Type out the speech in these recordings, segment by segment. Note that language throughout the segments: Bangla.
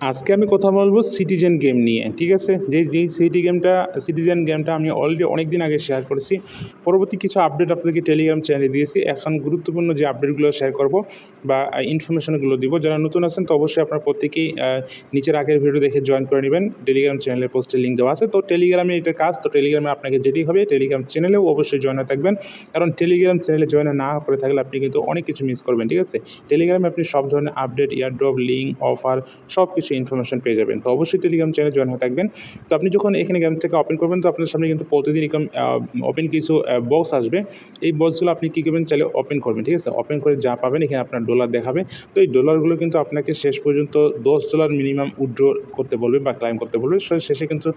আজকে আমি কথা বলব সিটিজেন গেম নিয়ে, ঠিক আছে? যে যেই সিটি গেমটা সিটিজেন গেমটা আমি অলরেডি অনেক দিন আগে শেয়ার করেছি। পরবর্তী কিছু আপডেট আপনাদেরকে টেলিগ্রাম চ্যানেলে দিয়েছি। এখন গুরুত্বপূর্ণ যে আপডেটগুলো শেয়ার করব বা ইনফরমেশনগুলো দিব। যারা নতুন আছেন তো অবশ্যই আপনার প্রত্যেকেই নিচের আগের ভিডিও দেখে জয়েন করে নেবেন। টেলিগ্রাম চ্যানেলের পোস্টে লিঙ্ক দেওয়া আছে। তো টেলিগ্রামে এটা কাজ, তো টেলিগ্রামে আপনাকে যেতেই হবে। টেলিগ্রাম চ্যানেলেও অবশ্যই জয়েন হয়ে থাকবেন। কারণ টেলিগ্রাম চ্যানেলে জয়েন না করে থাকলে আপনি কিন্তু অনেক কিছু মিস করবেন, ঠিক আছে? টেলিগ্রামে আপনি সব ধরনের আপডেট ইয়ারড্রপ লিঙ্ক অফার সব কিছু ইনফরমেশন পেয়ে যাবেন। তো অবশ্যই টেলিগ্রাম চ্যানেলে জয়েন হয়ে থাকবেন। তো আপনি যখন এখানে গেম থেকে ওপেন করবেন, তো আপনার সামনে কিন্তু প্রতিদিন এরকম ওপেন কিছু বক্স আসবে। এই বক্সগুলো আপনি কী করবেন চাইলে ওপেন করবেন, ঠিক আছে? ওপেন করে যা পাবেন, এখানে আপনার ডলার দেখাবে। তো এই ডলারগুলো কিন্তু আপনাকে শেষ পর্যন্ত দশ ডলার মিনিমাম উইথড্র করতে বলবে বা ক্লাইম করতে বলবে। শেষে কিন্তু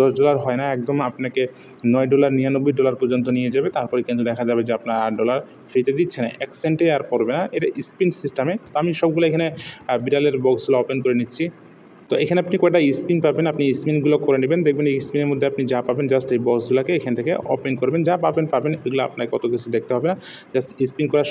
দশ ডলার হয় না, একদম আপনাকে নয় ডলার নিরানব্বই ডলার পর্যন্ত নিয়ে যাবে। তারপরে কিন্তু দেখা যাবে যে আপনার আট ডলার ফ্রিতে দিচ্ছে না। এক সেন্টে আর পড়বে না। এটা স্পিন সিস্টেমে তো আমি সবগুলো এখানে বিড়ালের বক্সগুলো ওপেন করে নিচ্ছি। তো এখানে আপনি কয়টা স্পিন পাবেন? আপনি স্পিনগুলো করে নেবেন। দেখবেন এই স্পিনের মধ্যে আপনি যা পাবেন জাস্ট এই বক্সগুলোকে এখান থেকে ওপেন করবেন। যা পাবেন পাবেন, এগুলো আপনাকে কত কিছু দেখতে হবে না। জাস্ট স্পিন করার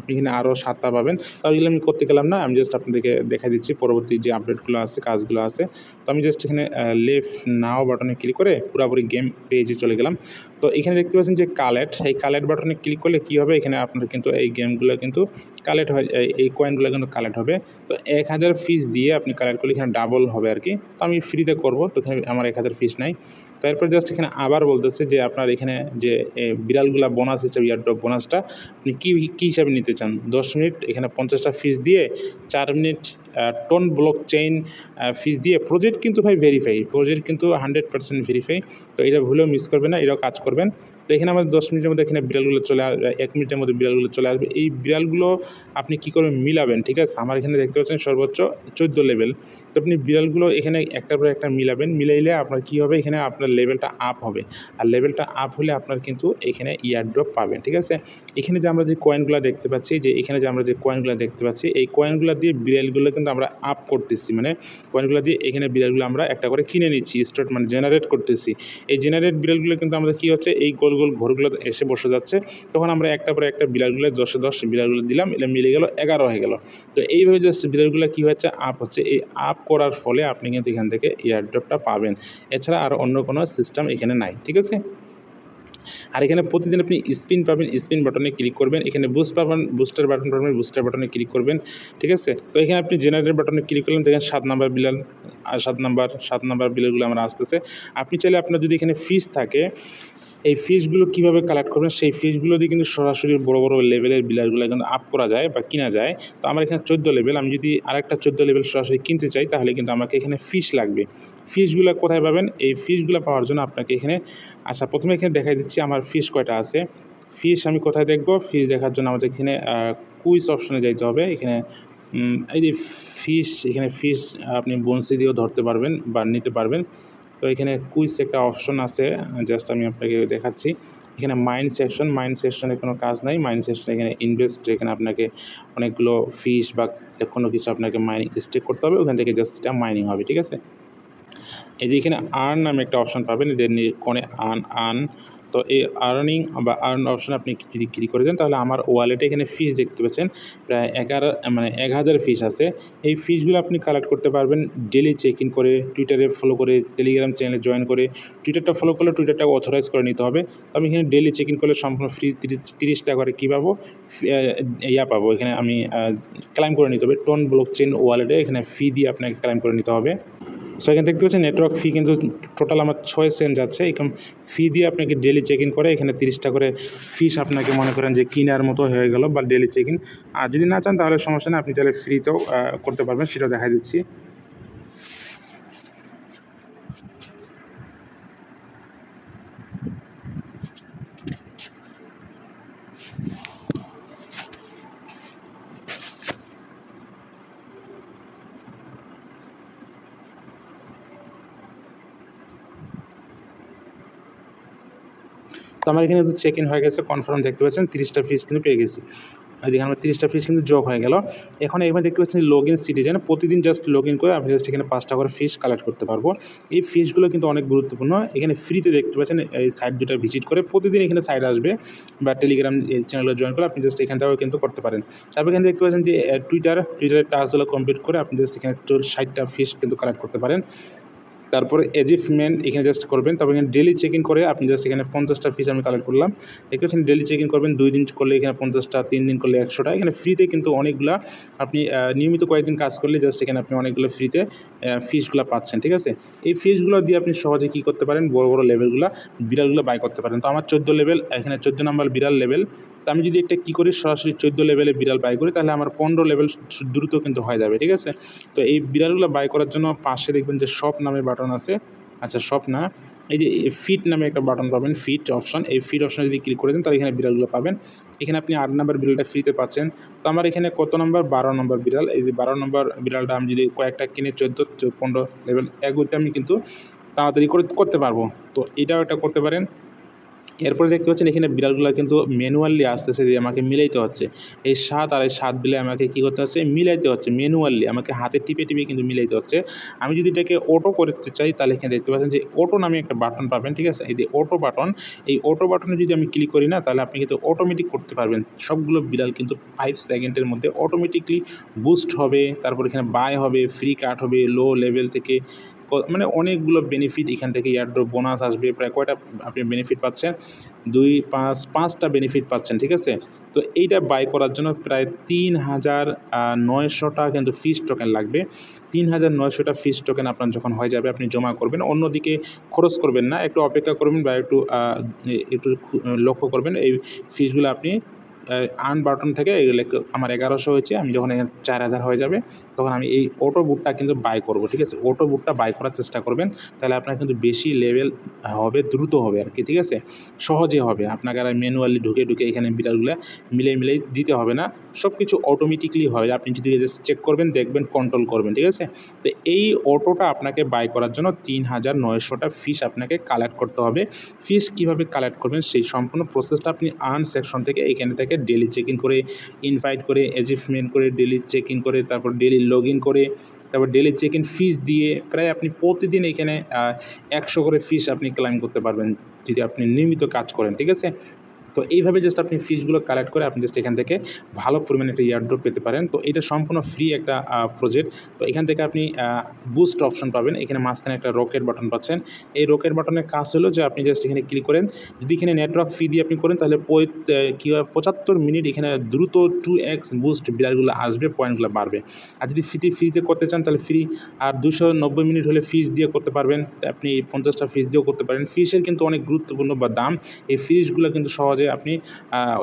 আপনি এখানে আরও সাতটা পাবেন। তো এগুলো আমি করতে গেলাম না, আমি জাস্ট আপনাদেরকে দেখা দিচ্ছি। পরবর্তী যে আপডেটগুলো আছে, কাজগুলো আছে। তো আমি জাস্ট এখানে লেফট নাও বাটনে ক্লিক করে পুরোপুরি গেম পেজে চলে গেলাম। তো এখানে দেখতে পাচ্ছেন যে কালেক্ট এই কালেক্ট বাটনে ক্লিক করলে কী হবে? এখানে আপনার কিন্তু এই গেমগুলো কিন্তু কালেক্ট হয়, এই কয়েনগুলো কিন্তু কালেক্ট হবে। তো এক হাজার ফিস দিয়ে আপনি কালেক্ট করলে এখানে ডাবল হবে আর কি। তো আমি ফ্রিতে করব, তো এখানে আমার এক হাজার ফিস নাই। তারপর জাস্ট এখানে আবার বলতেছে যে, আপনার এখানে যে বিড়ালগুলা বোনাস হিসাবে ইয়ারড্রপ বোনাসটা আপনি কী কী হিসাবে নিতে চান? দশ মিনিট এখানে পঞ্চাশটা ফিস দিয়ে, চার minute TON block chain fees দিয়ে প্রজেক্ট কিন্তু ভাই ভেরিফাই প্রজেক্ট কিন্তু হান্ড্রেড পার্সেন্ট ভেরিফাই তো এটা ভুলেও মিস করবেন না, এটাও কাজ করবেন। এখানে আমাদের দশ মিনিটের মধ্যে এখানে বিড়ালগুলো চলে এক মিনিটের মধ্যে বিড়ালগুলো চলে আসবে। এই বিড়ালগুলো আপনি কী করবেন? মিলাবেন, ঠিক আছে? আমার এখানে দেখতে পাচ্ছেন সর্বোচ্চ চোদ্দ লেভেল তো আপনি বিড়ালগুলো এখানে একটার পর একটা মিলাবেন। মিলাইলে আপনার কী হবে? এখানে আপনার লেভেলটা আপ হবে। আর লেভেলটা আপ হলে আপনার কিন্তু এখানে ইয়ারড্রপ পাবেন, ঠিক আছে? এখানে যে আমরা যে কয়েনগুলো দেখতে পাচ্ছি, যে এখানে যে আমরা যে কয়েনগুলো দেখতে পাচ্ছি, এই কয়েনগুলো দিয়ে বিড়ালগুলো কিন্তু আমরা আপ করতেছি। মানে কয়েনগুলো দিয়ে এখানে বিড়ালগুলো আমরা একটা করে কিনে নিচ্ছি স্টার্ট মানে জেনারেট করতেছি। এই জেনারেট বিড়ালগুলো কিন্তু আমাদের কী হচ্ছে? এই গোল গোল ঘরগুলো এসে বসে যাচ্ছে। তখন আমরা একটা পরে একটা বিড়ালগুলো দশে দশ বিড়ালগুলো দিলাম এটা মিলে গেল, এগারো হয়ে গেল। তো এইভাবে জাস্ট বিড়ালগুলো কী হচ্ছে আপ হচ্ছে, এই আপ করার ফলে আপনি কিন্তু এখান থেকে এয়ারড্রপটা পাবেন। এছাড়া আর অন্য কোনো সিস্টেম এখানে নাই, ঠিক আছে? আর এখানে প্রতিদিন আপনি স্পিন পাবেন, স্পিন বাটনে ক্লিক করবেন। এখানে বুস্ট পাবেন বুস্টার বাটন পাবেন, বুস্টার বাটনে ক্লিক করবেন, ঠিক আছে? তো এখানে আপনি জেনারেট বাটনে ক্লিক করলেন, দেখেন সাত নাম্বার বিলাল সাত নাম্বার সাত নাম্বার বিলগুলো আমরা আসতেছে। আপনি চাইলে আপনার যদি এখানে ফিস থাকে এই ফিসগুলো কীভাবে কালেক্ট করবেন, সেই ফিসগুলো দিয়ে কিন্তু সরাসরি বড় বড় লেভেলের বিলারগুলো কিন্তু আপ করা যায় বা কিনা যায়। তো আমার এখানে চোদ্দ লেভেল আমি যদি আরেকটা চোদ্দ লেভেল সরাসরি কিনতে চাই, তাহলে কিন্তু আমাকে এখানে ফিস লাগবে। ফিসগুলো কোথায় পাবেন? এই ফিসগুলো পাওয়ার জন্য আপনাকে এখানে আচ্ছা প্রথমে এখানে দেখাই দিচ্ছি আমার ফিস কয়টা আছে। ফিস আমি কোথায় দেখব? ফিস দেখার জন্য আমাদের এখানে কুইজ অপশনে যাইতে হবে। এখানে এই যে ফিস এখানে ফিস আপনি বনসি দিয়েও ধরতে পারবেন বা নিতে পারবেন। তো এখানে কুইজ একটা অপশন আছে জাস্ট আমি আপনাকে দেখাচ্ছি। এখানে মাইন্ড সেকশন মাইন্ড সেকশনে কোনো কাজ নাই। মাইন্ড সেকশন এখানে ইনভেস্ট এখানে আপনাকে অনেকগুলো ফিস বা কোনো কিছু আপনাকে মাইনিং স্টেক করতে হবে। ওখান থেকে জাস্ট এটা মাইনিং হবে, ঠিক আছে? এই যে এখানে আর্ন নামে একটা অপশন পাবেন এদের কোণে আন আর্ন তো এই আর্নিং বা আর্ন অপশন আপনি যদি ক্লিক করে দেন? তাহলে আমার ওয়ালেটে এখানে ফিস দেখতে পাচ্ছেন। প্রায় এগারো মানে এক হাজার ফিস আছে। এই ফিসগুলো আপনি কালেক্ট করতে পারবেন ডেলি চেক ইন করে টুইটারে ফলো করে টেলিগ্রাম চ্যানেলে জয়েন করে। টুইটারটা ফলো করলে টুইটারটা অথরাইজ করে নিতে হবে। আমি এখানে ডেলি চেক ইন করলে সম্পূর্ণ ফ্রি তিরিশ টাকা করে কী পাবো? ইয়া পাবো। এখানে আমি ক্লাইম করে নিতে হবে। টোন ব্লক চেন ওয়ালেটে এখানে ফি দিয়ে আপনাকে ক্লাইম করে নিতে হবে। সো এখানে দেখতে পাচ্ছেন নেটওয়ার্ক ফি কিন্তু টোটাল আমার ছয় সেন্ট যাচ্ছে। এরকম ফি দিয়ে আপনাকে ডেলি চেক ইন করে, এখানে তিরিশটা করে ফিস আপনাকে মনে করেন যে কিনার মতো হয়ে গেল বা ডেলি চেক ইন আর যদি না চান তাহলে সমস্যা নেই, আপনি তাহলে ফ্রিতেও করতে পারবেন, সেটাও দেখা দিচ্ছি। তো আমার এখানে কিন্তু চেক ইন হয়ে গেছে কনফার্ম দেখতে পাচ্ছেন, তিরিশটা ফিস কিন্তু পেয়ে গেছি। ওইদিকে আমার তিরিশটা ফিস কিন্তু যোগ হয়ে গেল। এখন এখানে দেখতে পাচ্ছেন লগ ইন সিটিজেন প্রতিদিন জাস্ট লগ ইন করে আপনি জাস্ট এখানে পাঁচটা করে ফিস কালেক্ট করতে পারব। এই ফিসগুলো কিন্তু অনেক গুরুত্বপূর্ণ। এখানে ফ্রিতে দেখতে পাচ্ছেন, এই সাইট দুটো ভিজিট করে প্রতিদিন এখানে সাইট আসবে বা টেলিগ্রাম চ্যানেলে জয়েন করে আপনি জাস্ট এখান থেকেও কিন্তু করতে পারেন। তারপর এখানে দেখতে পাচ্ছেন যে টুইটার টুইটারের টাস্কগুলো কমপ্লিট করে আপনি জাস্ট এখানে ষাটটা ফিস কিন্তু কালেক্ট করতে পারেন। তারপরে এজিফমেন্ট এখানে জাস্ট করবেন, তারপর এখানে ডেলি চেক ইন করে আপনি জাস্ট এখানে পঞ্চাশটা ফিস আমি কালেক্ট করলাম। দেখতে পাচ্ছেন ডেলি চেক ইন করবেন, দুই দিন করলে এখানে পঞ্চাশটা, তিন দিন করলে একশোটা। এখানে ফ্রিতে কিন্তু অনেকগুলা আপনি নিয়মিত কয়েকদিন কাজ করলে জাস্ট এখানে আপনি অনেকগুলো ফ্রিতে ফিসগুলো পাচ্ছেন, ঠিক আছে? এই ফিসগুলো দিয়ে আপনি সহজে কী করতে পারেন? বড় বড় লেভেলগুলো বিড়ালগুলো বাই করতে পারেন। তো আমার চোদ্দ লেভেল এখানে চোদ্দ নাম্বার বিড়াল লেভেল তো আমি যদি একটা কী করি, সরাসরি চোদ্দ লেভেলে বিড়াল বাই করি, তাহলে আমার পনেরো লেভেল দ্রুত কিন্তু হয়ে যাবে, ঠিক আছে? তো এই বিড়ালগুলো বাই করার জন্য পাশে দেখবেন যে শপ নামে বাটন আছে। আচ্ছা শপ না। এই যে ফিট নামে একটা বাটন পাবেন ফিট অপশন এই ফিট অপশনে যদি ক্লিক করে দেন, তাহলে এখানে বিড়ালগুলো পাবেন। এখানে আপনি আট নম্বর বিড়ালটা ফ্রিতে পাচ্ছেন। তো আমার এখানে কত নম্বর বারো নম্বর বিড়াল। এই যে বারো নম্বর বিড়ালটা আমি যদি কয়েকটা কিনে চোদ্দ, পনেরো লেভেল এগোতে আমি কিন্তু তাড়াতাড়ি করে করতে পারব। তো এটাও একটা করতে পারেন। এরপরে দেখতে পাচ্ছেন এখানে বিড়ালগুলো কিন্তু ম্যানুয়ালি আসতেছে যে আমাকে মিলাইতে হচ্ছে। এই স্বাদ আর এই স্বাদ বিলে আমাকে কী করতে হচ্ছে? মিলাইতে হচ্ছে ম্যানুয়ালি আমাকে হাতে টিপে টিপে কিন্তু মিলাইতে হচ্ছে। আমি যদি এটাকে অটো করতে চাই, তাহলে এখানে দেখতে পাচ্ছেন যে অটো নামে একটা বাটন পাবেন, ঠিক আছে? এই যে অটো বাটন এই অটো বাটনে যদি আমি ক্লিক করি না, তাহলে আপনি কিন্তু অটোমেটিক করতে পারবেন। সবগুলো বিড়াল কিন্তু ফাইভ সেকেন্ডের মধ্যে অটোমেটিকলি বুস্ট হবে, তারপর এখানে বাই হবে ফ্রি কাট হবে লো লেভেল থেকে মানে অনেকগুলো বেনিফিট এখান থেকে এয়ারড্রপ বোনাস আসবে, প্রায় কয়টা আপনি বেনিফিট পাচ্ছেন? দুই, পাঁচ, পাঁচটা বেনিফিট পাচ্ছেন, ঠিক আছে? তো এইটা বাই করার জন্য প্রায় তিন হাজার নয়শোটা কিন্তু ফিস টোকেন লাগবে। তিন হাজার নয়শোটা ফিস টোকেন আপনার যখন হয়ে যাবে, আপনি জমা করবেন। অন্যদিকে খরচ করবেন না, একটু অপেক্ষা করবেন বা একটু একটু লক্ষ্য করবেন। এই ফিসগুলো আপনি আর্ন বাটন থেকে, এগুলো আমার এগারোশো হয়েছে, আমি যখন এখানে চার হাজার হয়ে যাবে তখন আমি এই অটো বুটটা কিন্তু বাই করব, ঠিক আছে? অটো বুটটা বাই করার চেষ্টা করবেন, তাহলে আপনার কিন্তু বেশি লেভেল হবে, দ্রুত হবে আর কি, ঠিক আছে? সহজে হবে, আপনাকে আর ম্যানুয়ালি ঢুকে ঢুকে এখানে বিড়ালগুলো মিলে মিলে দিতে হবে না সব কিছু অটোমেটিকলি হবে, আপনি যদি চেক করবেন, দেখবেন কন্ট্রোল করবেন, ঠিক আছে? তো এই অটোটা আপনাকে বাই করার জন্য তিন হাজার নয়শোটা ফিস আপনাকে কালেক্ট করতে হবে। ফিস কীভাবে কালেক্ট করবেন, সেই সম্পূর্ণ প্রসেসটা আপনি আর্ন সেকশন থেকে, এখানে থেকে ডেলি চেক ইন করে ইনভাইট করে অ্যাচিভমেন্ট করে ডেলি চেক ইন করে, তারপর ডেলি লগ ইন করে, তারপর ডেলি চেক ইন ফিস দিয়ে প্রায় আপনি প্রতিদিন এখানে একশো করে ফিস আপনি ক্লাইম করতে পারবেন যদি আপনি নিয়মিত কাজ করেন, ঠিক আছে? তো এইভাবে জাস্ট আপনি ফিজগুলো কালেক্ট করে আপনি জাস্ট এখান থেকে ভালো পরিমাণে একটা ইয়ারড্রপ পেতে পারেন। তো এটা সম্পূর্ণ ফ্রি একটা প্রজেক্ট তো এখান থেকে আপনি বুস্ট অপশন পাবেন। এখানে মাঝখানে একটা রকেট বাটন পাচ্ছেন। এই রকেট বাটনের কাজ হলো যে আপনি জাস্ট এখানে ক্লিক করেন। যদি এখানে নেটওয়ার্ক ফি দিয়ে আপনি করেন, তাহলে কী পঁচাত্তর মিনিট এখানে দ্রুত টু এক্স বুস্ট বিড়ালগুলো আসবে পয়েন্টগুলো বাড়বে। আর যদি ফ্রিতে ফ্রিতে করতে চান, তাহলে ফ্রি আর দুশো নব্বই মিনিট হলে ফিজ দিয়ে করতে পারবেন। আপনি পঞ্চাশটা ফিজ দিয়েও করতে পারেন। ফিসের কিন্তু অনেক গুরুত্বপূর্ণ বা দাম। এই ফিসগুলো কিন্তু সহজে আপনি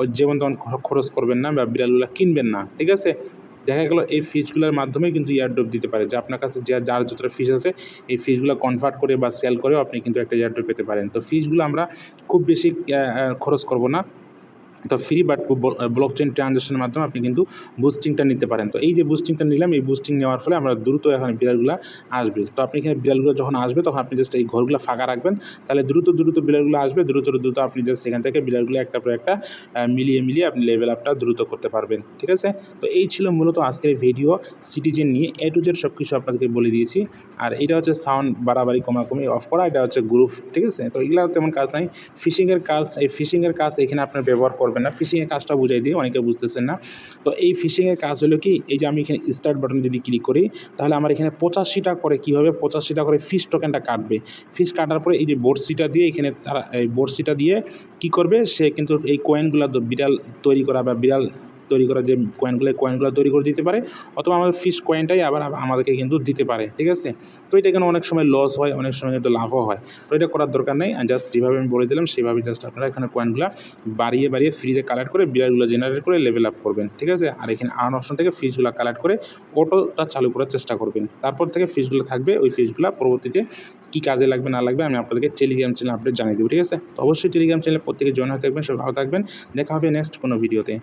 ওই যেমন তেমন খরচ করবেন না বা বিড়ালগুলো কিনবেন না, ঠিক আছে? দেখা গেলো এই ফিজগুলোর মাধ্যমে কিন্তু ইয়ারড্রপ দিতে পারে। যে আপনার কাছে যা, যার যতটা ফিজ আছে, এই ফিজগুলো কনভার্ট করে বা সেল করেও আপনি কিন্তু একটা ইয়ারড্রপ পেতে পারেন। তো ফিজগুলো আমরা খুব বেশি খরচ করব না। তো ফ্রি বাট ব্লক চেন ট্রানজ্যাকশনের মাধ্যমে আপনি কিন্তু বুস্টিংটা নিতে পারেন। তো এই যে বুস্টিংটা নিলাম, এই বুস্টিং নেওয়ার ফলে আমরা দ্রুত এখন বিড়ালগুলো আসবে। তো আপনি এখানে বিড়ালগুলো যখন আসবে, তখন আপনি জাস্ট এই ঘরগুলো ফাঁকা রাখবেন। তাহলে দ্রুত দ্রুত বিড়ালগুলো আসবে, দ্রুত দ্রুত আপনি জাস্ট এখান থেকে বিড়ালগুলো একটা পর একটা মিলিয়ে মিলিয়ে আপনি লেভেল আপটা দ্রুত করতে পারবেন। ঠিক আছে? তো এই ছিল মূলত আজকের ভিডিও সিটিজেন নিয়ে। এ টু জেড সব কিছু আপনাদেরকে বলে দিয়েছি। আর এটা হচ্ছে সাউন্ড বাড়াবাড়ি, কমাকমি অফ করা। এটা হচ্ছে গ্রুপ ঠিক আছে? তো এগুলো তেমন কাজ নাই। ফিশিংয়ের কাজ, এই ফিশিংয়ের কাজ এখানে আপনার ব্যবহার করবেন। না। ফিশিংয়ের কাজটা বুঝাই দিয়ে অনেকে বুঝতেছেন না। তো এই ফিশিংয়ের কাজ হলো কি, এই যে আমি এখানে স্টার্ট বাটন যদি ক্লিক করি, তাহলে আমার এখানে পঁচাশিটা করে কী হবে, পঁচাশিটা করে ফিস টোকেনটা কাটবে। ফিস কাটার পরে এই যে বড়শিটা দিয়ে এখানে তারা, এই বড়শিটা দিয়ে কী করবে, সে কিন্তু এই কয়েনগুলো বিড়াল তৈরি করা বা বিড়াল তৈরি করা যে কয়েনগুলো কয়েনগুলো তৈরি করে দিতে পারে, অথবা আমাদের ফিস কয়েনটাই আবার আমাদেরকে কিন্তু দিতে পারে, ঠিক আছে? তো এটা এখানে অনেক সময় লস হয়, অনেক সময় কিন্তু লাভও হয়। তো এটা করার দরকার নেই জাস্ট যেভাবে আমি বলে দিলাম, সেভাবে জাস্ট আপনারা এখানে কয়েনগুলো বাড়িয়ে বাড়িয়ে ফ্রিতে কালেক্ট করে বিড়ালগুলো জেনারেট করে লেভেল আপ করবেন, ঠিক আছে? আর এখানে আর্ন অপশন থেকে ফিজগুলো কালেক্ট করে অটোটা চালু করার চেষ্টা করবেন। তারপর থেকে ফিজগুলো থাকবে, ওই ফিজগুলো পরবর্তীতে কী কাজে লাগবে, না লাগবে, আমি আপনাদেরকে টেলিগ্রাম চ্যানেল আপডেট জানিয়ে দেবো, ঠিক আছে? তো অবশ্যই টেলিগ্রাম চ্যানেলে প্রত্যেকে জয়েন হয়ে থাকবেন সব ভালো থাকবেন, দেখা হবে নেক্সট কোনো ভিডিওতে